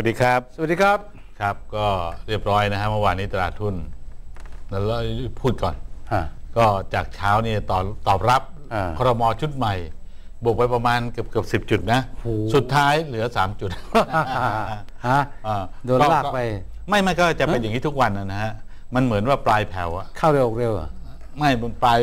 สวัสดีครับ สวัสดีครับ ครับ ก็เรียบร้อยนะฮะเมื่อวานนี้ตลาดทุนแล้วเราพูดก่อนฮะก็จากเช้านี่ตอบตอบรับอ่าครมชุดใหม่ บวกไปประมาณเกือบเกือบสิบจุดนะโอ้โหสุดท้ายเหลือสามจุดฮะอ่าโดนลากไป ไม่ไม่ก็จะเป็นอย่างนี้ทุกวันนะฮะ มันเหมือนว่าปลายแผ่วอะเข้าเร็วออกเร็วเหรอไม่มันปลาย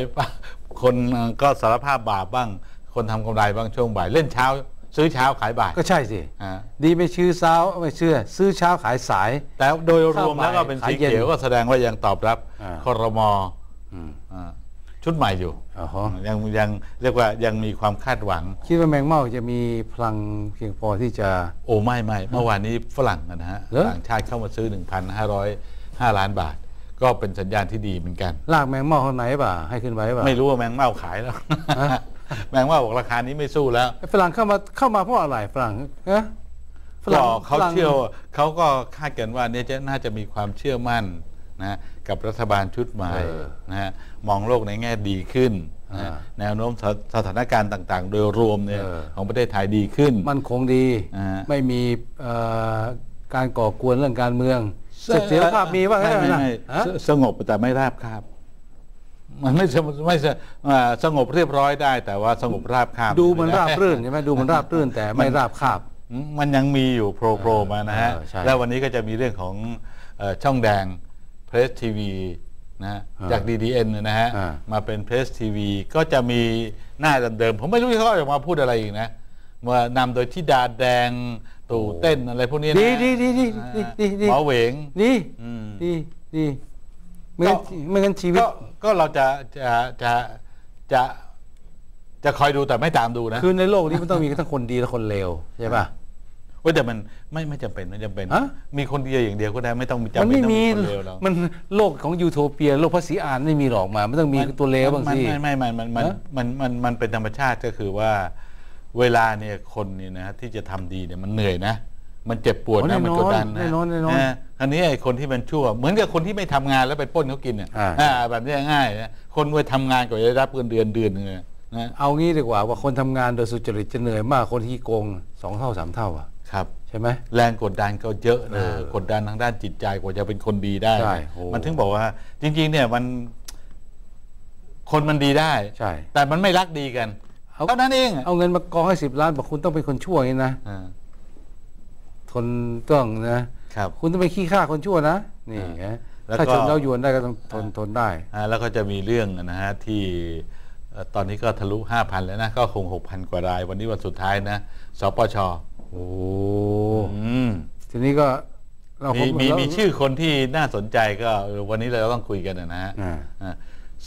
คนก็สารภาพบาปบ้าง คนทำกำไรบ้างช่วงบ่ายเล่นเช้า ซื้อเช้าขายบ่ายก็ใช่สิอ่าดีไม่ชื่อเช้าไม่เชื่อ ซื้อเช้าขายสาย แต่โดยรวมเข้าบ่ายแล้วก็เป็นขายสีเย็นเขียวก็แสดงว่ายังตอบรับอ่าครมอืมอ่าชุดใหม่อยู่อ๋อฮะยังยังเรียกว่ายังมีความคาดหวัง คิดว่าแมงเม่าจะมีพลังเพียงพอที่จะโอ้ไม่ไม่เมื่อวานนี้ฝรั่งนะฮะเหรอต่างชาติเข้ามาซื้อ 1,505 ล้านบาท ก็เป็นสัญญาณที่ดีเหมือนกัน ลากแมงเม่าคนไหนป่ะให้ขึ้นไปป่ะไม่รู้ว่าแมงเม่าขายแล้วฮะ แมงเม่าบอกราคานี้ไม่สู้แล้วไอ้ฝรั่งเข้ามาเข้ามาเพราะอะไรฝรั่งฮะฝก็รั่งเขาฝรั่งเชื่อว่าเขาก็คาดกันว่าเนี่ยจะน่าจะมีความเชื่อมั่นนะกับรัฐบาลชุดใหม่เออนะฮะมองโลกในแง่ดีขึ้นนะฮะอ่าแนวโน้มสถสถานการณ์ต่าง ๆ โดยรวมเนี่ยเออของประเทศไทยดีขึ้น มั่นคงดีอ่าไม่มีเอ่อการก่อกวนเรื่องการเมืองเสถียรภาพมีว่างั้นไม่นะไม่ฮะสสงบแต่ไม่ราบคาบ มันไม่สไม่สอ่าสงบเรียบร้อยได้ แต่ว่าสงบราบคาบดูมันราบรื่นใช่ไหมดูมันราบรื่นแต่ไม่ราบคาบ อืมมันยังมีอยู่โผล่โผล่มานะฮะ เออใช่แล้ววันนี้ก็จะมีเรื่องของเอ่อช่องแดงเพรสทีวีนะฮะอ่าจาก DDN เนยนะฮะ อ่า มาเป็นเพรสทีวีก็จะมีหน้าเดิมๆผมไม่รู้ที่เขาจะมาพูดอะไรอีกนะมานำโดยที่ดาแดงตู่เต้นอะไรพวกนี้นะดีดีดีดีดีดีดีหมอเหวง ดีอืม ดีดี ไม่งั้นก็ไม่งั้นชีวิต ก็ก็เราจะจะจะจะจะคอยดูแต่ไม่ตามดูนะคือในโลกนี้มันต้องมีทั้งคนดีและคนเลวใช่ป่ะเว้ยแต่มันไม่ไม่จำเป็นไม่จำเป็นฮะมีคนเดียวอย่างเดียวก็ได้ไม่ต้องจำมันเป็นไม่ต้องมีมีคนเลวหรอกมันโลกของยูโทเปีย โลกภาษีอ่านไม่มีหรอกมามันต้องมีตัวเลวบางสิไม่ไม่ไม่มันมันฮะมันมันมันเป็นธรรมชาติก็คือว่า เวลาเนี่ยคนเนี่ยนะที่จะทำดีเนี่ยมันเหนื่อยนะ มันเจ็บปวดอ๋อนะมันกดดันแน่นะนอนแน่นอนะคราวนี้ไอ้คนที่มันชั่ว เหมือนกับคนที่ไม่ทำงานแล้วไปปล้นเขากินเนี่ยอ่าอ่าแบบนี้ง่ายนะคนไปทำงานกว่าจะได้รับเงินเดือนเดือนหนึงอะนะเอางี้ดีกว่าว่าคนทำงานโดยสุจริตจะเหนื่อยมากคนที่โกงสองเท่าสามเท่าอะครับใช่ไหมแรงกดดันก็เยอะเอนะอกดดันทางด้านจิตใจกว่าจะเป็นคนดีได้ใช่โอ้มันถึงบอกว่า จริง ๆ เนี่ยมัน คนมันดีได้ใช่แต่มันไม่รักดีกันเอาเท่านั้นเองเอาเงินมากองให้สิบล้านบอกคุณต้องเป็นคนชั่วอย่างนี้นะ อ่าทนต้องนะครับ คุณต้องเป็นขี้ข้าคนชั่วนะนี่อ่าฮะแล้วก็ถ้าชนเย้ายวนได้ก็ต้องทนทนได้อ่าแล้วก็จะมีเรื่องนะฮะที่เอ่อตอนนี้ก็ทะลุ 5,000 แล้วนะ ก็คง 6,000 กว่าราย วันนี้วันสุดท้ายนะสปชโอ้อืมทีนี้ก็เรามีมีเรามีชื่อคนที่น่าสนใจก็เออวันนี้เราต้องคุยกันนะฮะอ่าอ่า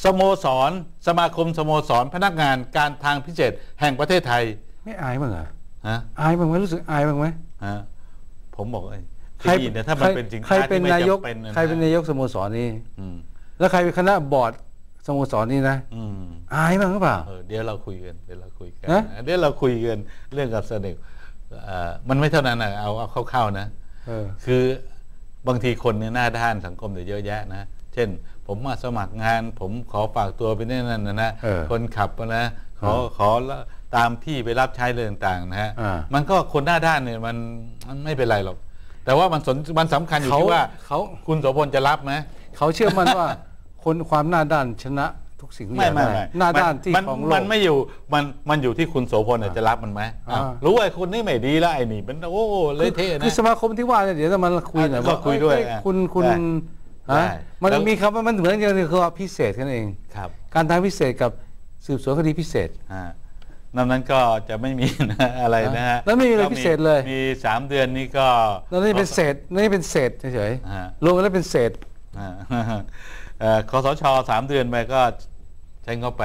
สโมสร สมาคมสโมสรพนักงานการทางพิเศษแห่งประเทศไทย ไม่อายบ้างเหรอฮะอายบ้างไหมรู้สึกอายบ้างไหมฮะ ผมบอกไอ้ที่นี่เนี่ยถ้ามันเป็นสินใครค้าเป็ที่นไม่นายกจำเป็นนะใครเป็นนายกสโมสรนี่อืมแล้วใครเป็นคณะบอร์ดสโมสรนี่นะอืมอายบ้างหรือเปล่าเออเดี๋ยวเราคุยกันเดี๋ยวเราคุยกันนะเดี๋ยวเราคุยกันเรื่องกับเสน่ห์เอ่อมันไม่เท่านั้นนะเอาเอาเข้าๆนะเออคือบางทีคนเนี่ยหน้าด้านสังคมเนี่ยเยอะแยะนะเช่น ผมมาสมัครงาน ผมขอฝากตัวไปนี่นั่นนะนะเออคนขับนะขอขอละ ตามพี่ไปรับใช้เรื่องต่างๆนะฮะอ่ามันก็คนหน้าด้านเนี่ยมันมันไม่เป็นไรหรอก แต่ว่ามันสนมันสำคัญอยู่เขาที่ว่าเขาคุณโสพลจะรับไหมเขาเชื่อมั่นว่าคนความหน้าด้านชนะทุกสิ่งทุกอไม่ย่างไม่ได้ไม่หน้าด้านที่มันของโลมักนไม่อยู่มันมันอยู่ที่คุณโสพลน่ะจะรับมันไหมอ่าอ้าวรู้ว่าไอ้คนนี้ไม่ดีแล้วไอ้นี่เป็นโอ้เละเทะคือนะสมาคมที่ว่าเนี่ยเดี๋ยวจะมาคุยหน่อยอะว่าก็คุยด้วยเอ้อะคุณคุณได้ฮะได้มันแล้วมีคำว่ามันเหมือนกันคือว่าพิเศษกันเองครับการทางพิเศษกับสืบสวนคดีพิเศษอ่า นอกนั้นก็จะไม่มีนะอะไรนะฮะแล้วไม่มีอะไรก็พิเศษเลย มีสามเดือนนี้ก็แล้วนี่เป็นเศษนี่เป็นเศษเฉยอ่าๆรวมกันแล้วเป็นเศษอ่าเอ่อคสชสามเดือนไปก็ใช้งบไป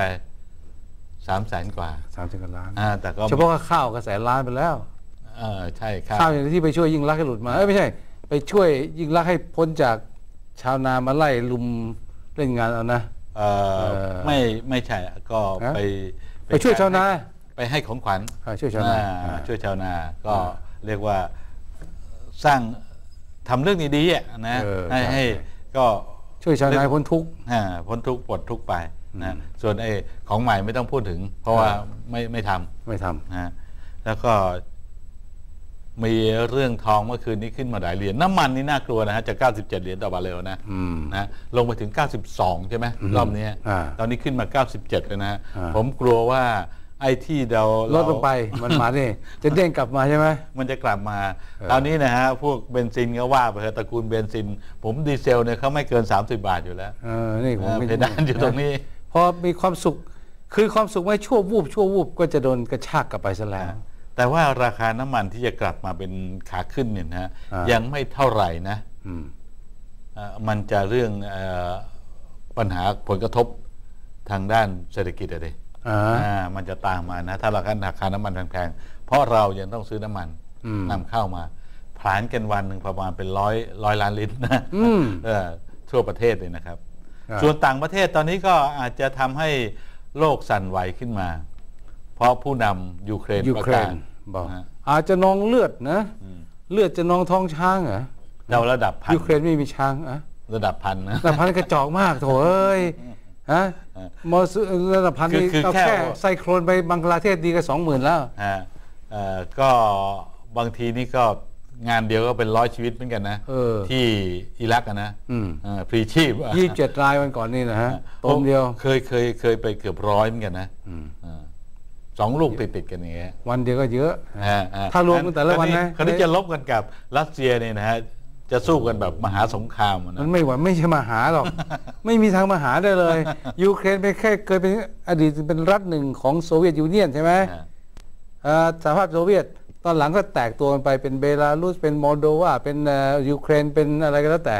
สามแสนกว่าสามสิบกว่าล้านอ่าแต่ก็เฉพาะข้าวกระแสล้านไปแล้วเออใช่ครับข้าวอย่างที่ไปช่วยยิ่งรักษณ์ให้หลุดมาเอ้ยไม่ใช่ ไปช่วยยิ่งรักษณ์ให้พ้นจากชาวนามาไล่ลุมเล่นงานเอานะเอ่อเอ่อไม่ไม่ใช่ก็ฮะไปไปช่วยชาวนา ไปให้ของขวัญอ่าช่วยชาวนาอ่อ่าช่วยชาวนาก็อ่าเรียกว่าสร้างทำเรื่องดีๆอะนะเออให้ใช่ให้ก็ช่วยชาวนาให้พ้นทุกข์อ่าพ้นทุกข์ปลดทุกข์ไปอืนะมส่วนไอ้ของใหม่ไม่ต้องพูดถึง เพราะว่าอ่าไม่ไม่ทำไม่ทำนะแล้วก็มีเรื่องทองเมื่อคืนนี้ขึ้นมาหลายเหรียญน้ำมันนี่น่ากลัวนะฮะจาก 97 เหรียญต่อบาร์เรลนะอืมนะลงไปถึง 92 ใช่ไหมรอบนี้อ่าตอนนี้ขึ้นมา 97 เลยนะฮะอ่าผมกลัวว่า ไอ้ที่เราลดลงไปมันมานี่ จะเด้งกลับมาใช่ไหมมันจะกลับมาเออตอนนี้นะฮะพวกเบนซินก็ว่าไปเถอะตระกูลเบนซิน ผมดีเซลเนี่ยเขาไม่เกิน 30 บาทอยู่แล้วเออนี่ผมเออไม่เพดานอยู่ตรงนี้ พอมีความสุขคือความสุขไม่ชั่ววูบชั่ววูบก็จะโดนกระชากกลับไปซะแล้วแต่ว่าราคาน้ำมันที่จะกลับมาเป็นขาขึ้นเนี่ยนะฮะอ่ายัยังไม่เท่าไหร่นะอืมเอ่อมันจะเรื่องเออปัญหาผลกระทบทางด้านเศรษฐกิจอะไร อ่าอ่ามันจะตามมานะถ้าราคาราคาน้ำมันแพงๆเพราะเรายังต้องซื้อน้ำมันอืมนำเข้ามาผลานกันวันหนึ่งประมาณเป็นร้อยร้อยล้านลิตรนะอืมเออทั่วประเทศเลยนะครับครับ ส่วนต่างประเทศตอนนี้ก็อาจจะทำให้โลกสั่นไหวขึ้นมา เพราะผู้นำยูเครนยูประเครกานศบอกนะฮะอาจจะนองเลือดนะอืมเลือดจะนองท้องช้างเหรอเราระดับพันยูเครนไม่มีช้างอะระดับพันนะระดับพันกระจอกมากโถเอ้ย ฮะเออมอสระดับพันคือนี่คือเอาแค่แค่ไซโครนไปบังกลาเทศดีก็สองหมื่นแล้วฮะเอ่อก็บางทีนี่ก็งานเดียวก็เป็นร้อยชีวิตเหมือนกันนะเออที่อิรักอะนะอืมเอ่อพรีชีพอะยี่สิบเจ็ดรายวันก่อนนี่นะฮะตมเดียวเคยเคยเคยไปเกือบร้อยเหมือนกันนะอืมเออสองลูกติดติดๆกันอย่างเงี้ยวันเดียวก็เยอะฮะฮะถ้ารวมกันแต่ละวันนะคราวนี้จะลบกันกับรัสเซียเนี่ยนะฮะ จะสู้กันแบบมหาสงครามอะมันะนไม่ไหวไม่ใช่มาหาหรอก ไม่มีทางมาหาได้เลย ยูเครนเป็นแค่เคยเป็นอดีตเป็นรัฐหนึ่งของโซเวียตยูเนียนใช่ไหมฮะอ่าสหภาพโซเวียตตอนหลังก็แตกตัวกันไปเป็นเบลารุสเป็นโมลโดวาเป็นเอ่อยูเครนเป็นอะไรก็แล้วแต่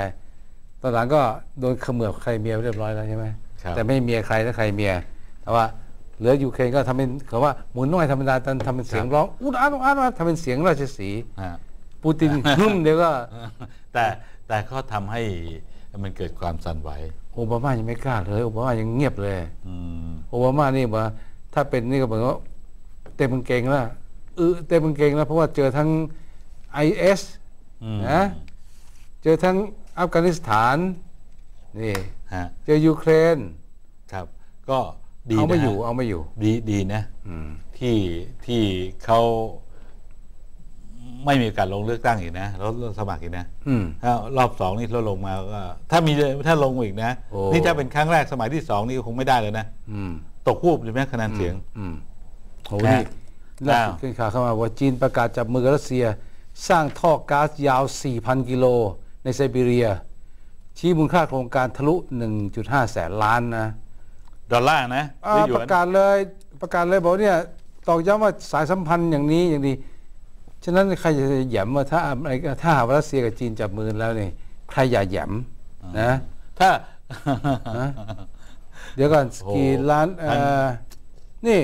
ตอนหลังก็โดนเขมือบใครเมียเรียบร้อยแล้วใช่ไหมครับแต่ไม่เมียใครถ้าใครเมีย แต่ว่าเหลือยูเครนก็ทำเป็นเขาว่าหมุนน้อยธรรมดาทำเป็นเสียงร้องอุดอาดอุดอาดอุดอาดทำเป็นเสียงราชสีห์ ฮะ ปูตินนุ่มเดียวก็ แต่แต่ก็ทำให้มันเกิดความสั่นไหวโอบามายังไม่กล้าเลยโอบามายังเงียบเลยอืมโอบามานี่บอกว่าถ้าเป็นนี่ก็เหมือนว่าเต็มกางเกงแล้วเออเต็มกางเกงแล้วเพราะว่าเจอทั้ง IS อืมนะเจอทั้งอัฟกานิสถานนี่ฮะเจอยูเครนครับ ก็ดีเอาไม่นะอยู่ฮะเอาไม่อยู่ ดีดีนะอืมที่ที่เขา ไม่มีโอกาสลงเลือกตั้งอีกนะแล้วสมัครอีกนะอืมถ้ารอบสองนี่ลดลงมาก็ถ้ามีถ้าลงมาอีกนะโอ้นี่ถ้าเป็นครั้งแรกสมัยที่สองนี่คงไม่ได้เลยนะอืมตกวูบเลยไหมคะแนนเสียงอืมโหนะนี่ล่าอ้าวสุดขึ้นข่าวเข้ามาว่าจีนประกาศจับมือกับรัสเซีย สร้างท่อก๊าซยาว 4,000 กิโล ในไซบีเรีย ชี้มูลค่าโครงการทะลุ 1.5 แสนล้านนะ ดอลลาร์นะหอ่ารือหยปวนระกาศเลยประกาศเลยบอกเนี่ยตอกย้ำว่าสายสัมพันธ์อย่างนี้อย่างดี ฉะนั้นใครจะแหยมว่าถ้าอะไรถ้าหากว่ารัสเซียกับจีนจับมือแล้วนี่ใครอย่าแหยมนะถ้านะเดี๋ยวก่อนโอ้กี่ล้านเอ่พันอนี่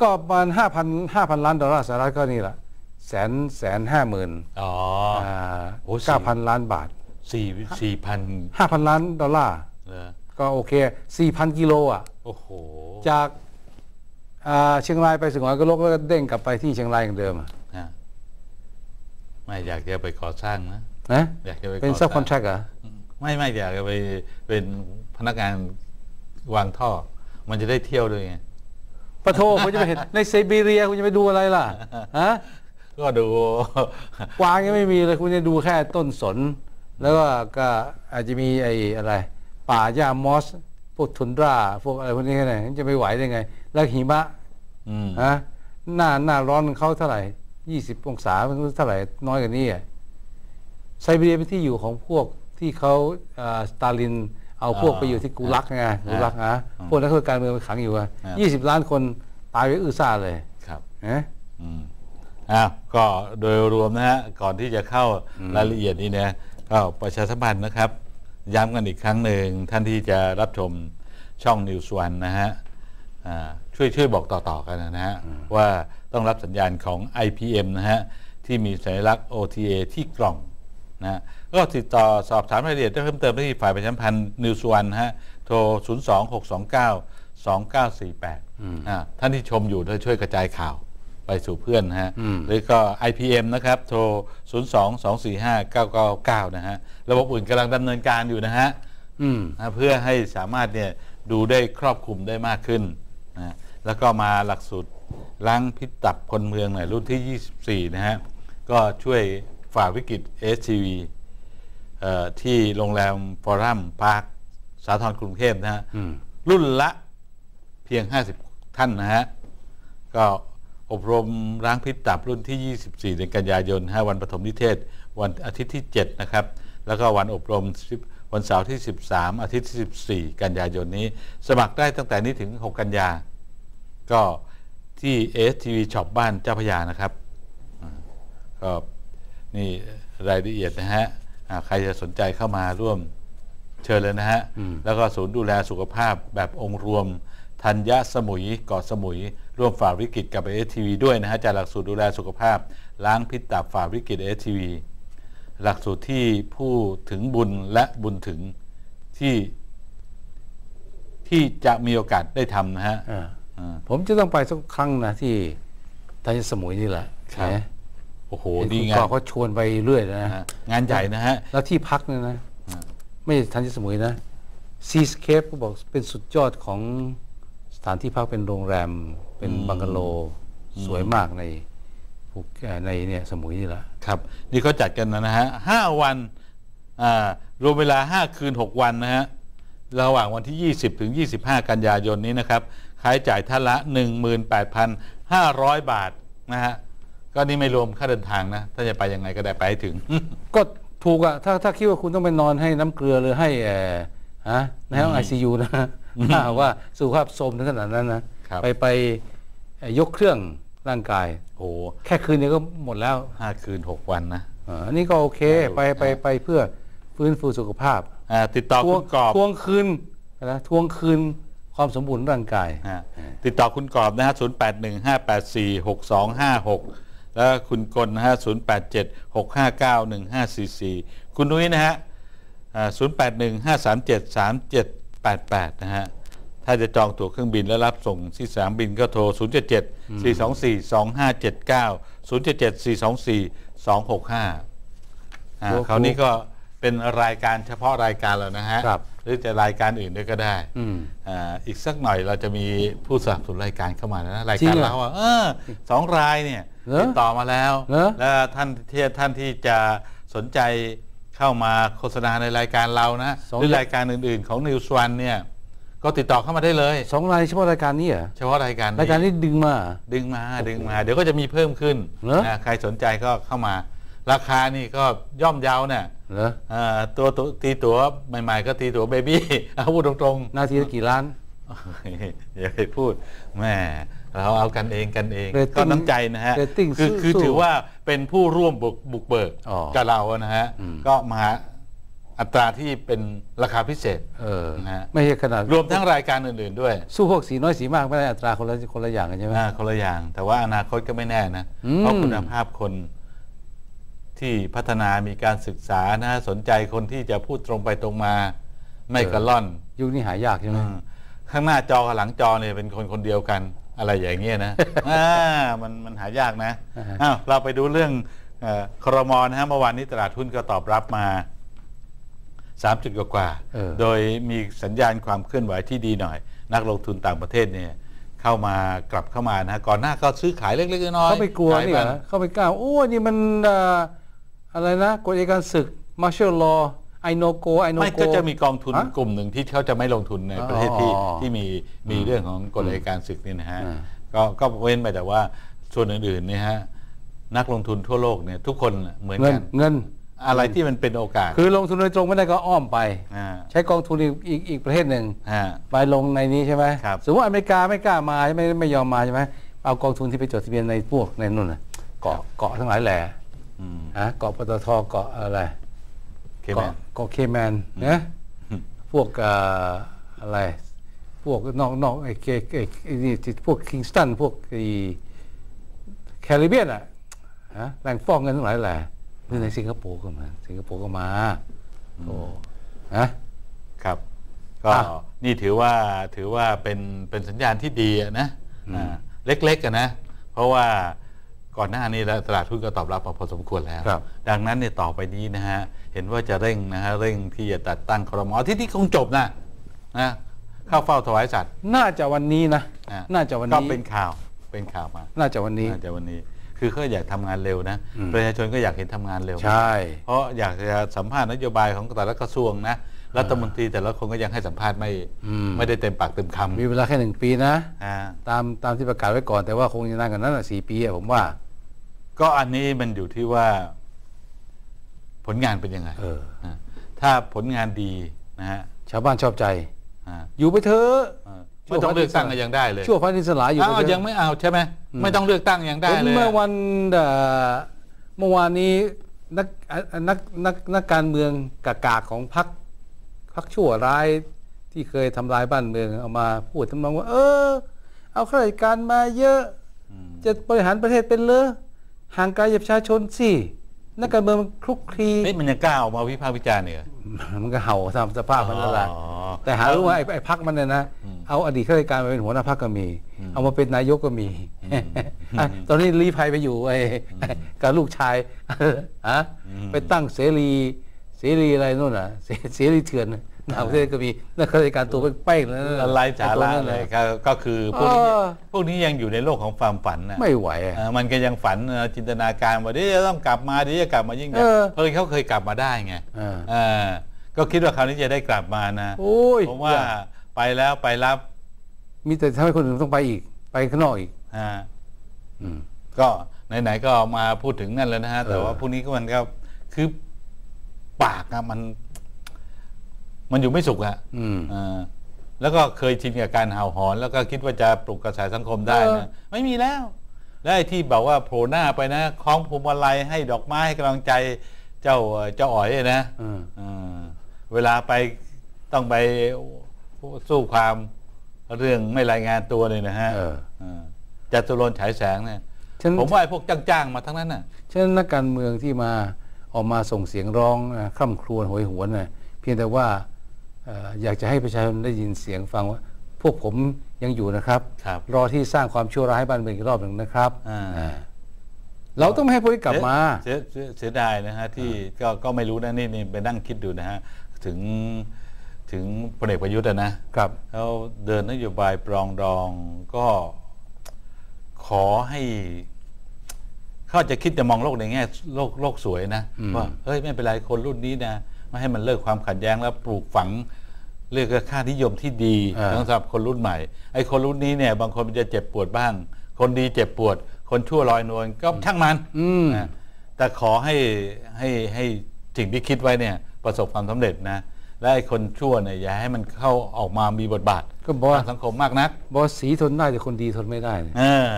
ก็ประมาณห้าพันห้าพันล้านดอลลาร์สหรัฐก็นี่แหละแสนแสนห้าหมื่นอ๋อโอ้สี่เก้าพันล้านบาทสี่สี่พันห้าพันล้านดอลลาร์เลยก็โอเคสี่พันกิโลอะโอ้โหจากอ่าเชียงรายไปสุโขทัยก็ลกแล้วก็เด้งกลับไปที่เชียงรายอย่างเดิมอะฮะ ไม่อยากจะไปก่อสร้างนะนะอยากจะไปเป็นก่อซับสคอร้านงแทคเหรอไม่ไม่อยากจะไปเป็นพนักงานวางท่อ มันจะได้เที่ยวด้วยไงปะโทคุณจะไปเห็นในไซบีเรียคุณจะไปดูอะไรล่ะฮะก็ดูกวางยังไม่มีเลยคุณจะดูแค่ต้นสน แล้วก็ก็อาจจะมีไอ้อะไร ป่าหญ้ามอส พวกทุนดราพวกอะไรพวกนี้ไงจะไปไหวได้ไง แล้วหิมะอืมฮะหน้าหน้าร้อนของเขาเท่าไหร่ ยี่สิบองศามันเท่าไหร่น้อยกว่านี้อะไซบีเรียเป็นที่อยู่ของพวกที่เขาอ่าสตาลินเอาพวกไปอยู่ที่กูรักไงกูรักนะพวกนักการเมืองไปขังอยู่อะยี่สิบล้านคนตายไปอื้อซ่าเลยครับนะอืมอ้าวก็โดยรวมนะฮะก่อนที่จะเข้ารายละเอียดนี้นะก็ประชาสัมพันธ์นะครับ ย้ำกันอีกครั้งหนึ่งท่านที่จะรับชมช่องนิวส์วันนะฮะอ่าช่วยช่วยบอกต่อๆกันนะฮะว่า ต้องรับสัญญาณของ IPM นะฮะที่มีสัญลักษณ์ OTA ที่กล่องนะฮะก็ติดต่อสอบถามรายละเอียดได้เพิ่มเติมได้ที่ฝ่ายประชาสัมพันธ์นิวส์วันนะฮะโทร 0 2 6 2 9 2 9 4 8อ่าท่านที่ชมอยู่ช่วยกระจายข่าวไปสู่เพื่อนนะฮะอืมหรือก็ IPM นะครับ โทร 0 2 2 4 5 9 9 9 นะฮะ ระบบอื่นกำลังดำเนินการอยู่นะฮะอืมนะเพื่อให้สามารถเนี่ยดูได้ครอบคลุมได้มากขึ้นนะ แล้วก็มาหลักสูตรล้างพิษตับคนเมืองหน่อยรุ่นที่ 24 นะฮะ ก็ช่วยฝ่าวิกฤต STV เอ่อที่โรงแรมฟอรัมพาร์คสาทรกรุงเทพนะฮะอืมรุ่นละเพียง 50 ท่านนะฮะ ก็อบรมล้างพิษตับรุ่นที่ 24 เดือนกันยายนฮะวันปฐมนิเทศ วันอาทิตย์ที่ 7 นะครับ แล้วก็วันอบรม10วันเสาร์ที่ 13 อาทิตย์ที่ 14 กันยายนนี้ สมัครได้ตั้งแต่นี้ถึง 6 กันยา ก็ที่ ASTV Shop บ้านเจ้าพระยานะครับอ่าก็นี่รายละเอียดนะฮะอ่าใครจะสนใจเข้ามาร่วมเชิญเลยนะฮะอืมแล้วก็ศูนย์ดูแลสุขภาพแบบองค์รวมธัญสมุยเกาะสมุย ร่วมฝ่าวิกฤตกับเอทีวีด้วยนะฮะจากหลักสูตรดูแลสุขภาพ ล้างพิษตับฝ่าวิกฤตเอทีวีหลักสูตรที่ผู้ถึงบุญและบุญถึงที่ที่จะมีโอกาสได้ทำนะฮะอ่าอ่า ผมจะต้องไปสักครั้งนะที่ทัญสมุยนี่แหละครับนะโอ้โหเห็นดีคุณงาก่นอเขาชวนไปเรื่อยนะนะฮะงานใหญ่นะฮะ แล้วที่พักเนี่ยนะอ่าไม่ใช่ทัญสมุยนะซีสเคปก็บอกเป็นสุดยอดของสถานที่พักเป็นโรงแรม เป็นบังกะโล สวยมากในภูเก็ตในเนี่ยสมุยนี่แหละครับ นี่เขาจัดกันนะฮะห้าวันอ่ารวมเวลาห้าคืนหกวันนะฮะระหว่างวันที่ 20 ถึง 25 กันยายนนี้นะครับ ค่าใช้จ่ายท่านละ 18,500 บาทนะฮะก็นี่ไม่รวมค่าเดินทางนะ ถ้าจะไปยังไงก็ได้ไปให้ถึง ก็ถูกอะถ้าถ้าคิดว่าคุณต้องไปนอนให้น้ำเกลือหรือให้เอ่อฮะในห้องไอซียูนะถ้าหากว่าสุขภาพโทรมถึงขนาดนั้นนะ ครับ ไปไปเอ่อยกเครื่องร่างกาย โอ้โหแค่คืนเดียวก็หมดแล้วห้าคืน 6 วันนะ อ่าอันนี้ก็โอเคไปไปไปเพื่อฟื้นฟูสุขภาพอ่าติดต่อทคุวงณกอบ ทวงคืนนะทวงคืน ความสมบูรณ์ร่างกายฮะติดต่อคุณกรอบนะฮะ0 8 1 5 8 4 6 2 5 6แล้วคุณกลนะฮะ0 8 7 6 5 9 1 5 4 4คุณนุ้ยนะฮะอ่า0 8 1 5 3 7 3 7 8 8นะฮะถ้าจะจองตั๋วเครื่องบินและรับส่งที่สนามบินก็โทร 0 7 7 4 2 4 2 5 7 9 0 7 7 4 2 4 2 6 5อ่าโอ้โหคราวนี้ก็ เป็นรายการเฉพาะรายการแล้วนะฮะครับหรือจะรายการอื่นด้วยก็ได้อืมอ่าอีกสักหน่อยเราจะมีผู้สนับสนุนรายการเข้ามาแล้วนะรายจริการงเหรอเราอะเออสองรายเนี่ยเหรอติดต่อมาแล้ว เหรอ แล้วท่านที่ท่านที่จะสนใจเข้ามาโฆษณาในรายการเรานะหรือรายการอื่นๆของ News One เนี่ยก็ติดต่อเข้ามาได้เลย สองรายเฉพาะรายการนี้เหรอเฉพาะรายการรายการนี้ดึงมา ดึงมาดึงมา เดี๋ยวก็จะมีเพิ่มขึ้นเหรอ นะใครสนใจก็เข้ามา ราคานี่ก็ย่อมเยาเนี่ย เหรออ่าตัวตัวตีตัวใหม่ๆ ก็ตีตัวเบบี้เอาพูดตรงๆ นาทีละกี่ล้าน อย่าไปพูดแม่เราเอากันเองกันเองเรตติ้งก็น้ำใจนะฮะเรตติ้งคือสู้คือสู้ถือว่าเป็นผู้ร่วมบุกบุกเบิกอ๋อกับเราอะนะฮะ อืม ก็มาอัตราที่เป็นราคาพิเศษเออนะฮะไม่ใช่ขนาดรวมทั้งรายการอื่นๆด้วยสู้พวกสีน้อยสีมากไม่ได้อัตราคนละคนละอย่างกันใช่ไหม อ่าคนละอย่าง แต่ว่าอนาคตก็ไม่แน่นะ อืม เพราะคุณภาพคน ที่พัฒนามีการศึกษานะสนใจคนที่จะพูดตรงไปตรงมา ไม่กระล่อน ยุคนี้หายากใช่ไหมอืมข้างหน้าจอกับหลังจอเนี่ยเป็นคนคนเดียวกันอะไรอย่างเงี้ยนะอ่ามันมันหายากนะอ่าฮะอ้าวเราไปดูเรื่องเออครมนะฮะเมื่อวานนี้ตลาดหุ้นก็ตอบรับมาสามจุดกว่าๆเออโดยมีสัญญาณความเคลื่อนไหวที่ดีหน่อย นักลงทุนต่างประเทศเนี่ยเข้ามากลับเข้ามานะก่อนหน้าก็ซื้อขายเล็กๆน้อยๆเขาไปกลัวขายนี่เหรบ้องเขาไปกล้าโอ้นี่มันเอ่ออะไรนะกฎอัยการศึก martial law I no go I no ไม่ go ก็จะมีกองทุนฮะกลุ่มหนึ่งที่เขาจะไม่ลงทุนในประเทศที่อ๋อที่มีมีเรื่องของกฎอัยการศึกนี่นะฮะอ่าก็ก็เว้นไปแต่ว่าส่วนอื่นๆเนี่ยฮะนักลงทุนทั่วโลกเนี่ยทุกคนเหมือนเงินกันเงินอะไรที่มันเป็นโอกาส คือลงทุนโดยตรงไม่ได้ก็อ้อมไปอ่าใช้กองทุนอีกอีกอีกประเทศหนึ่งฮะไปลงในนี้ใช่ไหมครับสมมติว่าอเมริกาไม่กล้ามาไม่ไม่ยอมมาใช่ไหมเอากองทุนที่ไปจดทะเบียนในพวกในนู่นน่ะเกาะเกาะทั้งหลายแหล่ อืมฮะเกาะปตทเกาะอะไรโอเคไหมเกาะเกาะเคแมนนะพวกเอ่ออะไร พวกนอกนอกไอ้เกไอ้ไอ้นี่ที่พวกคิงสตันพวกไอ้แคริบเบียนอะฮะแหล่งฟอกเงินทั้งหลายแหล่นี่ในสิงคโปร์ก็มาสิงคโปร์ก็มาโอ้ฮะครับก็อะนี่ถือว่าถือว่าเป็นเป็นสัญญาณที่ดีอะนะอืมอ่าเล็กๆกันนะ เพราะว่า ก่อนหน้านี้แล้วตลาดหุ้นก็ตอบรับมาพอสมควรแล้วครับดังนั้นเนี่ยต่อไปนี้นะฮะ เห็นว่าจะเร่งนะฮะเร่งที่จะตัดตั้งครมอที่ที่คงจบนะนะเข้าเฝ้าถวายสัตว์ น่าจะวันนี้นะอะน่าจะวันก็นี้เป็นข่าว เป็นข่าวมา น่าจะวันนี้ น่าจะวันนี้ คือเขาอยากทำงานเร็วนะอืมประชาชนก็อยากเห็นทำงานเร็ว ใช่ เพราะอยากจะสัมภาษณ์นโยบายของแต่ละกระทรวงนะ รัฐมนตรีแต่ละคนก็ยังให้สัมภาษณ์ไม่อืมไม่ได้เต็มปากเต็มคมีเวลาแค่หนึ่งปีนะำอ่าตามตามที่ประกาศไว้ก่อน แต่ว่าคงจะนานกว่านั้นอะสี่ปีอะผมว่า ก็อันนี้มันอยู่ที่ว่า ผลงานเป็นยังไงเออาถ้าผลงานดีนะฮะชาวบ้านชอบใจ อ่าอยู่ไปเถอะอ่าไม่ต้องเลือกตั้งก็ยังได้เลยชั่วฟ้าดินสลายอยู่ไปอ้าวเถอะยังไม่เอาใช่ไหมไม่ต้องเลือกตั้งยังได้เห็นเลยเมื่ออะวันเอ่อเมื่อวานนี้นักอะนักนักนักการเมืองกากาของพรรคพรรคชั่วร้ายที่เคยทำลายบ้านเมืองเอามาพูดทำนองว่า เออ เอาข้าราชการมาเยอะอืมจะบริหารประเทศเป็นเลอ ห่างไกลจากประชาชนสินักการเมืองมันคลุกคลีเฮ้ยมันยังกล้าออกมาวิพากษ์วิจารณ์เนี่ย มันก็เห่าตามสภาพมันนั่นแหละอ๋อแต่หารู้ว่าไอ้ไอ้พักมันเนี่ยนะ อืมเอาอดีตข้าราชการมาเป็นหัวหน้าพักก็มี อืมเอามาเป็นนายกก็มีอะตอนนี้รีภัยไปอยู่ไอ้กับลูกชายฮะไปตั้งเสรี เสรีอะไรนู่นน่ะเสเสรีเถื่อน ต่างประเทศก็มีนักข้าราชการตัวเป้งๆเลยนะอะไรสาระไอ้ตัวนั้นเลน่ะยก็ก็คือพวกนี้เออพวกนี้ยังอยู่ในโลกของความฝันนะไม่ไหวอะเออมันก็ยังฝันเออจินตนาการว่าเดี๋ยวจะต้องกลับมาเดี๋ยวจะกลับมายิ่งใหญ่เออเออเขาเคยกลับมาได้ไงอ่าเออก็คิดว่าคราวนี้จะได้กลับมานะโอ้ยผมว่าไปแล้วไปรับ มีแต่ทำให้คนอื่นต้องไปอีก ไปข้างนอกอีกอ่าอืมก็ไหนๆก็มาพูดถึงนั่นแล้วนะฮะแต่เออว่าพวกนี้ก็มันก็คือปากอะมัน มันอยู่ไม่สุขอะอืมอ่าแล้วก็เคยชินกับการเห่าหอน แล้วก็คิดว่าจะปลุกกระแสสังคมได้เอนะอไม่มีแล้ว และไอ้ที่บอกว่าโผล่หน้าไปนะคล้องพวงมาลัยให้ดอกไม้ให้กำลังใจเจ้าเจ้าอ๋อยนะอืมอ่าเวลาไปต้องไปสู้ความเรื่องไม่รายงานตัวเลยนะฮะเออาจตุรนต์ฉายแสงเนี่ยฉันผมว่าไอ้พวกจ้างๆมาทั้งนั้นน่ะฉะนั้นนักการเมืองที่มาออกมาส่งเสียงร้องนะคร่ำครวญโหยหวนนะเพียงแต่ว่าเอ่ออยากจะให้ประชาชนได้ยินเสียงฟังว่า พวกผมยังอยู่นะครับครับรอที่สร้างความชั่วร้ายให้บ้านเมืองอีกรอบหนึ่งนะครับอ่าอ่าเราต้องไม่ให้พวกนี้กลับมาเสียเสียเสียดายนะฮะที่ก็ก็ไม่รู้นะนี่นี่ไปนั่งคิดดูนะฮะถึงถึงพลเอกประยุทธ์อะนะครับเขาเดินนโยบายปรองดองก็ขอให้เขาจะคิดจะมองโลกในแง่โลกโลกสวยนะอืมว่าเฮ้ยไม่เป็นไรคนรุ่นนี้นะ ไม่ให้มันเลิกความขัดแย้งแล้วปลูกฝังเรียกว่าค่านิยมที่ดีอ่าสำหรับคนรุ่นใหม่ไอ้คนรุ่นนี้เนี่ยบางคนมันจะเจ็บปวดบ้าง คนดีเจ็บปวด คนชั่วลอยนวลก็ช่างมันอืมนะแต่ขอให้ให้ให้สิ่งที่คิดไว้เนี่ยประสบความสำเร็จนะและไอ้คนชั่วเนี่ยอย่าให้มันเข้าออกมามีบทบาทก็บอกว่าทางสังคมมากนักบอสสีทนได้แต่คนดีทนไม่ได้เนี่ยเออ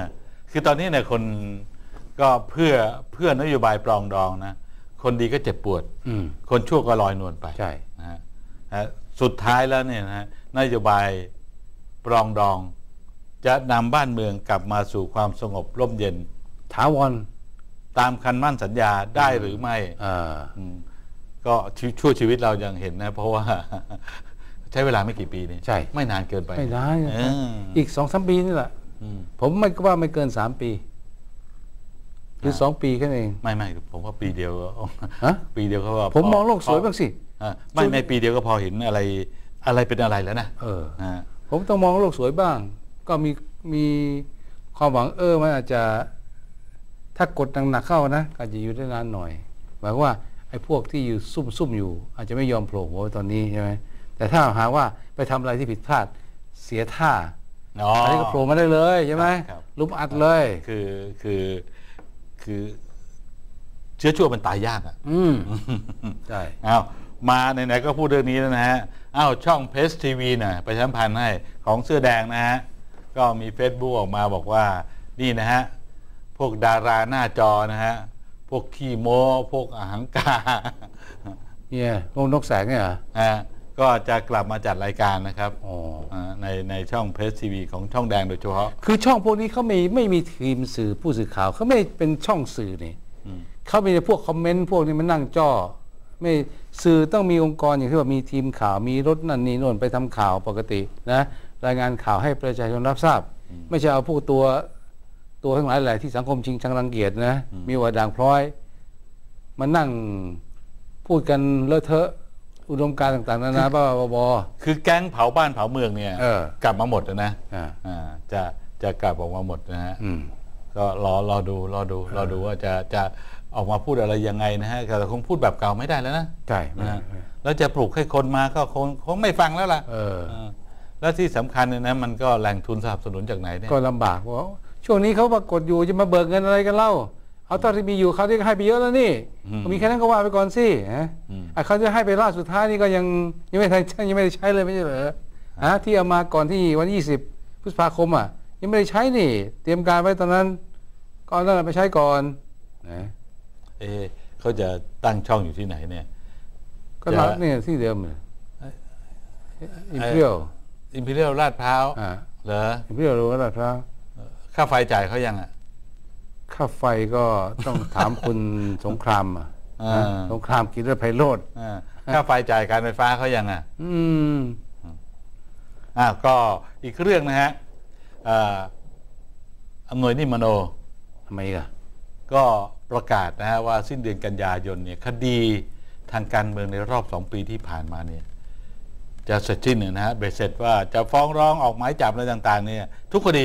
คือตอนนี้เนี่ยคนก็เพื่อเพื่อนโยบายปรองดองนะ คนดีก็เจ็บปวดอืมคนชั่วก็ลอยนวลไปใช่นะฮะนะสุดท้ายแล้วเนี่ยนะฮะนโยบายปรองดอง จะนำบ้านเมืองกลับมาสู่ความสงบร่มเย็นถาวรตามคันมั่นสัญญาได้หรือไม่อ่าอืมก็ชีวิตชั่วชีวิตเรายังเห็นนะ เพราะว่า ใช้เวลาไม่กี่ปีนี่ใช่ ไม่นานเกินไปไม่ได้นะเอออีกสองสามปีนี่แหละอืมผมไม่ก็ว่าไม่เกินสามปี หรือสองปีแค่นั้นเอง ไม่ไม่ผมว่าปีเดียวก็ฮะปีเดียวก็ว่าผมพมองโลกสวยพบ้างสิอะไม่ไม่ปีเดียวก็พอเห็นอะไรอะไรเป็นอะไรแล้วนะเออนะฮะผมต้องมองโลกสวยบ้าง ก็มีมีความหวังเออมันอาจจะถ้ากดหนักๆเข้านะอาจจะอยู่ได้นานหน่อยหมายความว่าไอ้พวกที่อยู่ซุ่มซุ่มอยู่ อาจจะไม่ยอมโผล่หัวตอนนี้ใช่ไหมแต่ถ้าหากว่าไปทำอะไรที่ผิดพลาดเสียท่าอ๋ออันนี้ก็โผล่มาได้เลยใช่ไหมครับลุมอัดเลย คือคือ คือ เชื้อชั่วมันตายยากอะอืมใช่อ้าวมาไหนๆก็พูดเรื่องนี้แล้วนะฮะอ้าวช่องเพจทีวีน่ะประชาสัมพันธ์ให้ของเสื้อแดงนะฮะก็มี Facebook ออกมาบอกว่า นี่นะฮะพวกดาราหน้าจอนะฮะพวกขี้โม้พวกอาหังกาเนี่ยพวกนกแสกเนี่ยเหรอฮะ ก็จะกลับมาจัดรายการนะครับอ๋ออ่าในในช่องเพจทีวีของช่องแดงโดยเฉพาะ คือช่องพวกนี้เขาไม่ไม่มีทีมสื่อผู้สื่อข่าวเขาไม่เป็นช่องสื่อนี่อืมเขามีแต่พวกคอมเมนต์พวกนี้มันนั่งจ้อไม่สื่อต้องมีองค์กรอย่างที่ว่ามีทีมข่าวมีรถนั่นนี่โน่นไปทำข่าวปกตินะรายงานข่าวให้ประชาชนรับทราบ ไม่ใช่เอาพวกตัวตัวทั้งหลายแหละที่สังคมชิงชังรังเกียจนะมีว่าด่างพร้อยมานั่งพูดกันเลอะเทอะ อุดมการณ์ต่างๆนานาบ้าๆบอ คือแก๊งเผาบ้านเผาเมืองเนี่ยเออกลับมาหมดแล้วนะๆอ่า อ่าจะจะกลับออกมาหมดนะฮะอืมกก็รอรอดูรอดูรอดูว่าจะจะออกมาพูดอะไรยังไงนะฮะแต่คงพูดแบบเก่าไม่ได้แล้วนะใช่ไม่นะฮะไม่แล้วจะปลุกให้คนมาก็คงคงไม่ฟังแล้วล่ะเออ เออแล้วที่สำคัญเนี่ยนะมันก็แหล่งทุนสนับสนุนจากไหนเนี่ย ก็ลำบากเพราะช่วงนี้เขาปรากฏอยู่จะมาเบิกเงินอะไรกันเล่า เอาเท่าที่มีอยู่เขาที่ให้ไปเยอะแล้วนี่อืมมีแค่นั้นก็ว่าไปก่อนสิฮะอืมไอ้เขาจะให้ไปล่าสุดท้ายนี่ก็ยังยังไม่ทันยังไม่ได้ใช้เลยไม่ใช่เหรอฮะที่เอามาก่อนที่วันที่20พฤษภาคมอะ ยังไม่ได้ใช้นี่ เตรียมการไว้ตอนนั้นก่อนนั้นนะไปใช้ก่อนนะเอะเขาจะตั้งช่องอยู่ที่ไหนเนี่ย ก็จะรับเนี่ยที่เดิมเนี่ยอิมเพียวอิมพีเรียลลาดพร้าวอ่าเหรออิมเพียวรู้ว่าครับค่าไฟจ่ายเขายังอะ ค่าไฟก็ต้องถามคุณสงครามอะอ่านะสงครามกินเรื่องไพโรธอ่าค่าไฟจ่ายการไฟฟ้าเขายังอะอืมอ่าก็อีกเรื่องนะฮะอ่าอำนวยนิมมโนทำไมอะก็ประกาศนะฮะว่าสิ้นเดือนกันยายนเนี่ยคดีทางการเมืองในรอบสองปีที่ผ่านมาเนี่ยจะเสร็จสิ้นเนี่ยนะฮะเบ็ดเสร็จว่าจะฟ้องร้องออกหมายจับอะไรต่าง ๆ เนี่ย ทุกคดี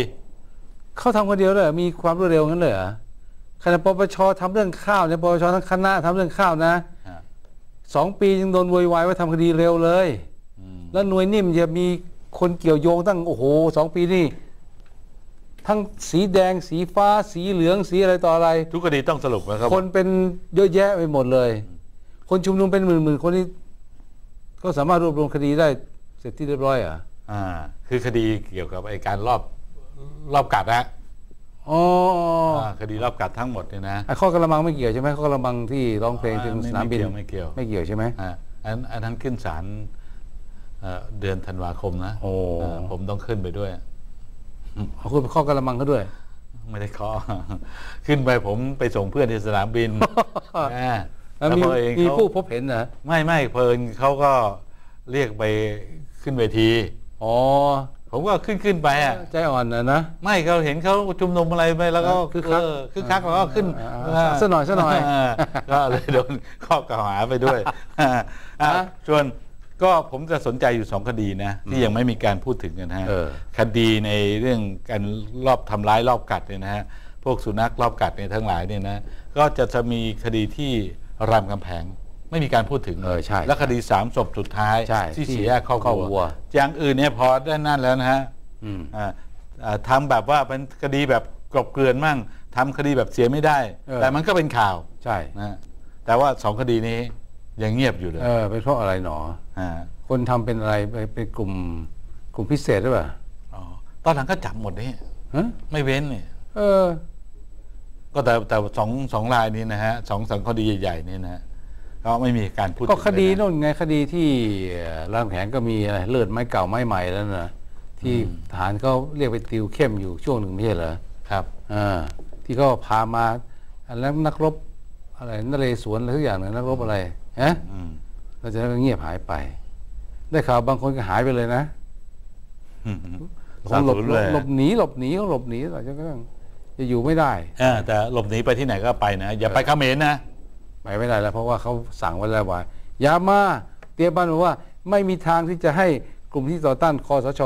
เขาทำคนเดียวเลยเหรอมีความรวดเร็วงั้นเลยเหรอขณะปปชทำเรื่องข้าวเนี่ยปปชทั้งคณะทำเรื่องข้าวนะฮะสองปียังโดนโวยวายว่าทำคดีเร็วเลยอืมแล้วหน่วยนิ่มจะมีคนเกี่ยวโยงตั้งโอ้โหสองปีนี่ทั้งสีแดงสีฟ้า สีเหลืองสีอะไรต่ออะไร ทุกคดีต้องสรุปนะครับ คนเป็นเยอะแยะไปหมดเลย คนชุมนุมเป็นหมื่นๆคนนี้ก็สามารถรวบรวมคดีได้เสร็จที่เรียบร้อยอะอ่า คือคดีเกี่ยวกับไอการรอบ รอบกัดนะอ๋ออ่าคดีรอบกัดทั้งหมดเนี่ยนะไอ้ข้อกระมังไม่เกี่ยวใช่ไหมข้อกระมังที่ร้องเพลงที่อ่าไม่สนามบินไม่เกี่ยวไม่เกี่ยวใช่ไหมอ่าอันอันนั้นขึ้นศาลเอ่อเดือนธันวาคมนะโอ้อ่าผมต้องขึ้นไปด้วย เอาคุณไปข้อกระมังเขาด้วย ไม่ได้เคาะ ขึ้นไปผมไปส่งเพื่อนที่สนามบิน อ่าแล้วแล้วมีพอเองมีเขาผู้พบเห็นเหรอไม่ไม่เพลินเขาก็เรียกไปขึ้นเวที อ๋อ ผมก็ขึ้นขึ้นไปอะใจอ่อนนะนะไม่เขาเห็นเขาชุมนุมอะไรไปแล้วก็คึกคักเออคึกคักแล้วก็ขึ้นอ่าอ่าสักหน่อยสักหน่อยาก็เลยโดนข้อกล่าวหาไปด้วยอ่าอ่าอะส่วนก็ผมจะสนใจอยู่สองคดีนะ ที่ยังไม่มีการพูดถึงกันนะฮะเออคดีในเรื่องการรอบทำร้ายรอบกัดเนี่ยนะฮะพวกสุนัขรอบกัดเนี่ยทั้งหลายเนี่ยนะก็จะจะมีคดีที่รามคำแพง ไม่มีการพูดถึงเออใช่และคดีสามศพสุดท้ายใช่ที่ที่เสียข้อครอบวัครัววอย่างอื่นเนี่ยพอได้นั่นแล้วนะฮะอืมอ่าอ่าทำแบบว่าเป็นคดีแบบกลบเกลื่อนมั่งทำคดีแบบเสียไม่ได้เออแต่มันก็เป็นข่าวใช่นะแต่ว่าสองคดีนี้ยังเงียบอยู่เลยเออเป็นเพราะอะไรหนอาคนทำเป็นอะไรไปเป็นกลุ่มกลุ่มพิเศษหรือเปล่าอ๋อตอนหลังก็จับหมดนี่ฮะไม่เว้นนี่เออ ก็แต่แต่สองสองรายนี้นะฮะสองสองคดีใหญ่ๆนี่นะฮะ ก็ไม่มีการพูดก็ถึงคดีเลยนะโน่นไงคดีที่เอ่อรามแขงก็มีอะไรเลือดไม้เก่าไม้ใหม่แล้วนะที่ทหารเขาเรียกไปติวเข้มอยู่ช่วงหนึ่งไม่ใช่เหรอครับอ่าที่เขาพามาอันแล้วนักรบอะไรนเรศวรอะไรทุกอย่างเนี่ยนักรบอะไรฮะอืมแล้วจากนั้นก็เงียบหายไป ได้ข่าวบางคนก็หายไปเลยนะอืมคสางหลบสูญหลเลบยหลบหนีหลบหนีเขาหลบหนีอะไรจนกระทั่งจะอยู่ไม่ได้เออแต่หลบหนีไปที่ไหนก็ไปนะอย่าไปเขมรนะ ไปไม่ได้แล้วเพราะว่าเขาสั่งไว้แล้วว่าอย่ามาเตรียมบ้านบอกว่าไม่มีทางที่จะให้กลุ่มที่ต่อต้านคอสช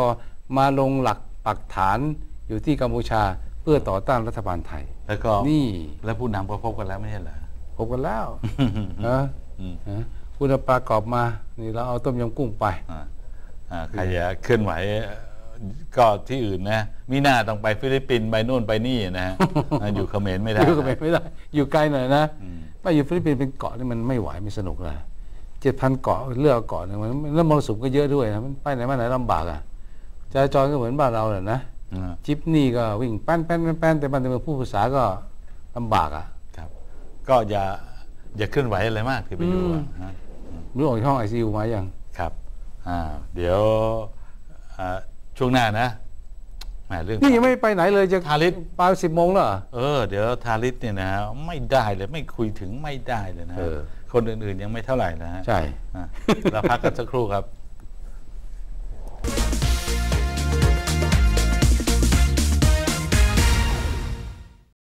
มาลงหลักปักฐานอยู่ที่กัมพูชาเพื่อต่อต้านรัฐบาลไทย แล้วก็นี่แล้วผู้นำก็พบกันแล้วไม่ใช่เหรอพบกันแล้วอืนะมนะคุณเอาปลากรอบมานี่เราเอาต้มยำกุ้งไปอ่าอ่าใครจะเคลื่อนไหวก็ที่อื่นนะมีหน้าต้องไปฟิลิปปินส์ไปโน่นไปนี่นะฮะอ่าอยู่เขมรไม่ได้อยู่กับไม่ได้ อยู่ไกลหน่อยนะอืม ไปอยู่ฟิลิปปินส์เป็นเกาะนี่มันไม่ไหวไม่สนุกเลยเจ็ดพันเกาะเลือกเกาะหนึ่งมันแล้วมรสุมก็เยอะด้วยนะมันไปไหนมาไหนลำบากอะจราจรก็เหมือนบ้านเราเลยนะอ่าจิปนี่ก็วิ่งแป้นแป้นแป้นแป้นแต่บ้านแต่เมืองผู้ภาษาก็ลำบากอะครับ ก็อย่าอย่าเคลื่อนไหวอะไรมากที่ไปอยู่อะนะรู้ออกจากห้องไอซียูมายังครับอ่าเดี๋ยวอ่าช่วงหน้านะ แหมเรื่องนี่ยังไม่ไปไหนเลยจะทาริสปลายสิบโมงแล้วเหรอเออเดี๋ยวทาริสเนี่ยนะไม่ได้เลยไม่คุยถึงไม่ได้เลยนะเออคนอื่นๆยังไม่เท่าไหร่นะฮะใช่อะเราพักกันสักครู่ครับ